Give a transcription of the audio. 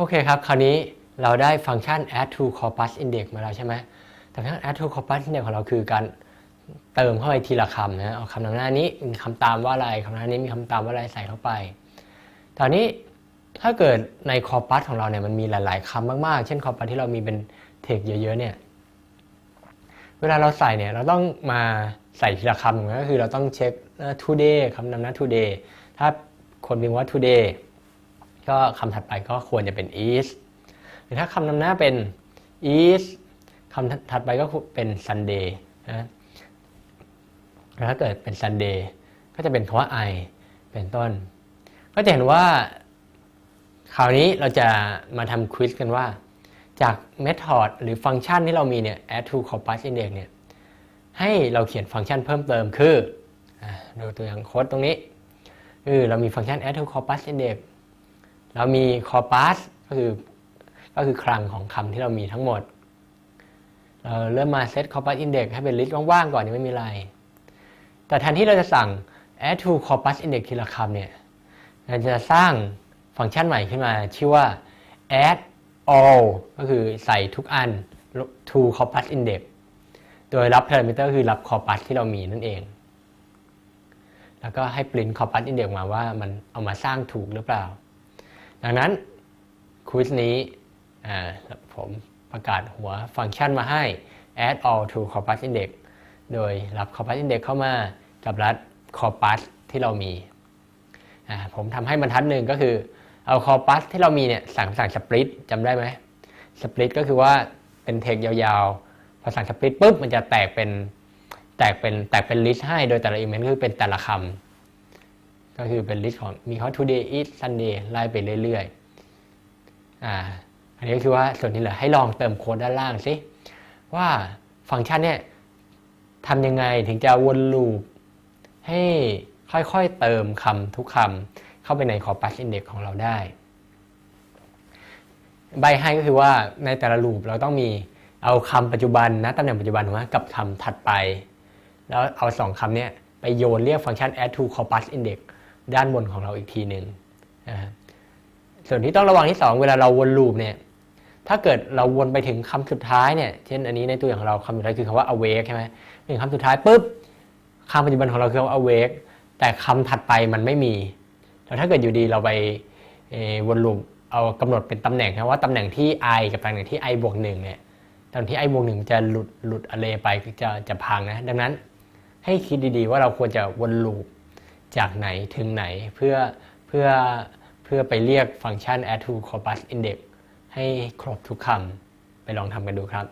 โอเคครับ คราวนี้เราได้ฟังก์ชัน add to corpus index มาแล้วใช่ไหมแต่ฟังก์ชัน add to corpus index ของเราคือการเติมเข้าไปทีละคำนะเอาคำนำหน้านี้มีคำตามว่าอะไรคำนำหน้านี้มีคำตามว่าอะไรใส่เข้าไปตอนนี้ถ้าเกิดใน corpus ของเราเนี่ยมันมีหลาย ๆคำมาก ๆ เช่น corpus ที่เรามีเป็น text เยอะ ๆ เนี่ย เวลาเราใส่เนี่ยเราต้องมาใส่ทีละคำก็คือเราต้องเช็ค today คำนำหน้า today ถ้าคนพิมพ์ว่า today ก็คำถัดไปก็ควรจะเป็น is หรือถ้าคำนำหน้าเป็น is คำถัดไปก็เป็น Sunday นะถ้าเกิดเป็น Sunday ก็จะเป็นคำว่า I เป็นต้น ก็จะเห็นว่า คราวนี้เราจะมาทำควิสกันว่า จาก method หรือฟังก์ชันที่เรามีเนี่ย add to corpus index เนี่ยให้เราเขียนฟังก์ชันเพิ่มเติมคือดูตัวอย่างโค้ดตรงนี้คือเรามีฟังก์ชัน add to corpus index เรามี corpus ก็คือก็คือคลังของคำที่เรามีทั้งหมด เราเริ่มมา set corpus index ให้เป็น list ว่างๆก่อนยังไม่มีอะไร แต่แทนที่เราจะสั่ง add to corpus index ทีละคำเนี่ยเราจะสร้างฟังก์ชันใหม่ขึ้นมา ชื่อว่า add all ก็คือใส่ทุกอัน to corpus index โดยรับ parameter คือรับ corpus ที่เรามีนั่นเอง แล้วก็ให้ print corpus index มาว่ามันเอามาสร้างถูกหรือเปล่า ดังนั้นควิสนี้ผมประกาศหัวฟังก์ชันมาให้ add all to corpus index โดยรับ corpus index เข้ามากับรัด corpus ที่เรามีผมทำให้บรรทัดหนึ่งก็คือ เอา corpus ที่เรามีเนี่ยสั่งสั่ง split จำได้ไหม split ก็คือว่าเป็นเทคยาวๆ พอสั่ง split ปุ๊บมันจะแตกเป็นแตกเป็นแตกเป็น list ให้โดยแต่ละ element คือเป็นแต่ละคำ ก็คือเป็น list ของมีเขา today is Sunday ไล่ไปเรื่อยๆอ่าอันนี้ก็คือว่าส่วนที่เหลือให้ลองเติมโค้ดด้านล่างสิว่าฟังก์ชันเนี่ยทำยังไงถึงจะวนลูปให้ค่อยๆเติมคำทุกคำเข้าไปใน corpus index ของเราได้ ใบให้ก็คือว่าในแต่ละลูปเราต้องมีเอาคำปัจจุบันนะตำแหน่งปัจจุบันมากับคำถัดไป แล้วเอาสองคำเนี้ไปโยนเรียกฟังก์ชัน add to corpus index ด้านบนของเราอีกทีหนึ่งนะส่วนที่ต้องระวังที่ 2 เวลาเราวนลูปเนี่ยถ้าเกิดเราวนไปถึงคำสุดท้ายเนี่ยเช่นอันนี้ในตัวอย่างของเราคำสุดท้ายคือคำว่า awake ใช่ไหมถึงคำสุดท้ายปุ๊บคำปัจจุบันของเราคือ awake แต่คำถัดไปมันไม่มีแล้วถ้าเกิดอยู่ดีเราไปวนลูปเอากำหนดเป็นตำแหน่งนะว่าตำแหน่งที่ i กับตำแหน่งที่ i บวกหนึ่งเนี่ยตอนที่ i บวกหนึ่งจะหลุดหลุดอะไรไปจะจะพังนะดังนั้นให้คิดดีๆว่าเราควรจะวนลูป จากไหนถึงไหนเพื่อเพื่อเพื่อไปเรียกฟังก์ชัน add to corpus index ให้ครบทุกคำไปลองทำกันดูครับ